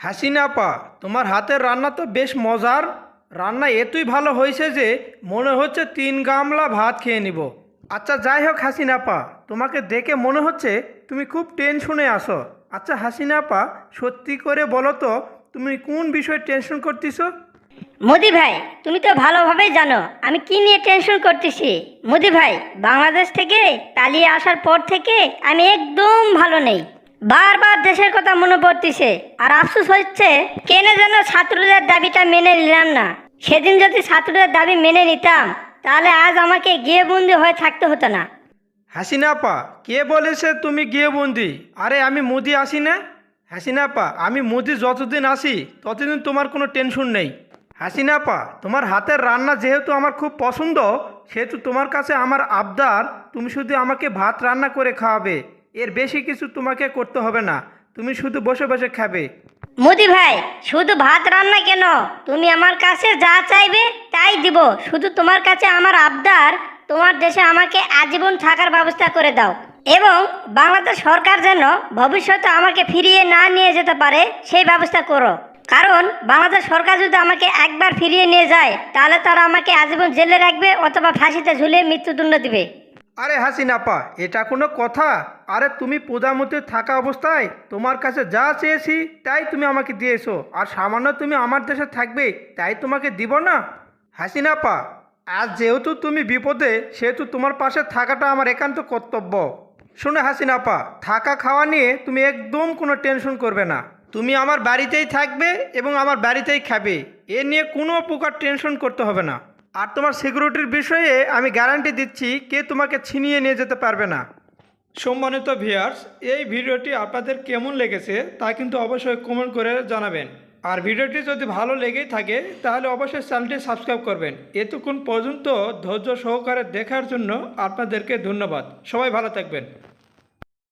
হাসিনা আপা তোমার হাতের রান্না তো বেশ মজার। রান্না এতই ভালো হয়েছে যে মনে হচ্ছে তিন গামলা ভাত খেয়ে নিব। আচ্ছা যাই হোক হাসিনা আপা তোমাকে দেখে মনে হচ্ছে তুমি খুব টেনশনে আসো আচ্ছা হাসিনা আপা সত্যি করে বলো তো, তুমি কোন বিষয়ে টেনশন করতেছো? মোদি ভাই, তুমি তো ভালোভাবেই জানো, আমি কি নিয়ে টেনশন করতেছি? মোদি ভাই, বাংলাদেশ থেকে পালিয়ে আসার পর থেকে আমি একদম ভালো নেই। বারবার দেশের কথা মনে পড়তেছে। আর আফসোস হচ্ছে, কেন যেন ছাত্রদের দাবিটা মেনে নিলাম না। সেদিন যদি ছাত্রদের দাবি মেনে নিতাম, তাহলে আজ আমাকে গিয়ে বন্দি হয়ে থাকতে হতো না। হাসিনা আপা, কে বলেছে তুমি গিয়ে বন্দি আরে, আমি মোদি আসি না? হাসিনা আপা, আমি মোদি যতদিন আসি, ততদিন তোমার কোনো টেনশন নেই। হাসিনা আপা, তোমার হাতের রান্না যেহেতু আমার খুব পছন্দ, সেহেতু তোমার কাছে আমার আবদার, তুমি শুধু আমাকে ভাত রান্না করে খাওয়াবে। এর বেশি কিছু তোমাকে করতে হবে না। তুমি শুধু বসে বসে খাবে। মোদি ভাই, শুধু ভাত রান্না কেন? তুমি আমার কাছে যা চাইবে তাই দিব। শুধু তোমার কাছে আমার আবদার, তোমার দেশে আমাকে আজীবন থাকার ব্যবস্থা করে দাও। এবং বাংলাদেশ সরকার যেন ভবিষ্যতে আমাকে ফিরিয়ে না নিয়ে যেতে পারে, সেই ব্যবস্থা করো। কারণ বাংলাদেশ সরকার যদি আমাকে একবার ফিরিয়ে নিয়ে যায়, তাহলে তারা আমাকে আজীবন জেলে রাখবে অথবা ফাঁসিতে ঝুলিয়ে মৃত্যুদণ্ড দিবে। আরে হাসিনা আপা এটা কোনো কথা? আরে তুমি প্রধানমন্ত্রী থাকা অবস্থায় তোমার কাছে যা চেয়েছি, তাই তুমি আমাকে দিয়েছ। আর সামান্য তুমি আমার দেশে থাকবে, তাই তোমাকে দিব না। হাসিনা আপা আজ যেহেতু তুমি বিপদে, সেহেতু তোমার পাশে থাকাটা আমার একান্ত কর্তব্য। শোনো হাসিনা আপা থাকা খাওয়া নিয়ে তুমি একদম কোনো টেনশন করবে না। তুমি আমার বাড়িতেই থাকবে এবং আমার বাড়িতেই খাবে। এ নিয়ে কোনো প্রকার টেনশন করতে হবে না। আর তোমার সিকিউরিটির বিষয়ে আমি গ্যারান্টি দিচ্ছি, কে তোমাকে ছিনিয়ে নিয়ে যেতে পারবে না। সম্মানিত ভিয়ার্স এই ভিডিওটি আপনাদের কেমন লেগেছে তা কিন্তু অবশ্যই কমেন্ট করে জানাবেন। আর ভিডিওটি যদি ভালো লেগেই থাকে, তাহলে অবশ্যই চ্যানেলটি সাবস্ক্রাইব করবেন। এতক্ষণ পর্যন্ত ধৈর্য সহকারে দেখার জন্য আপনাদেরকে ধন্যবাদ। সবাই ভালো থাকবেন।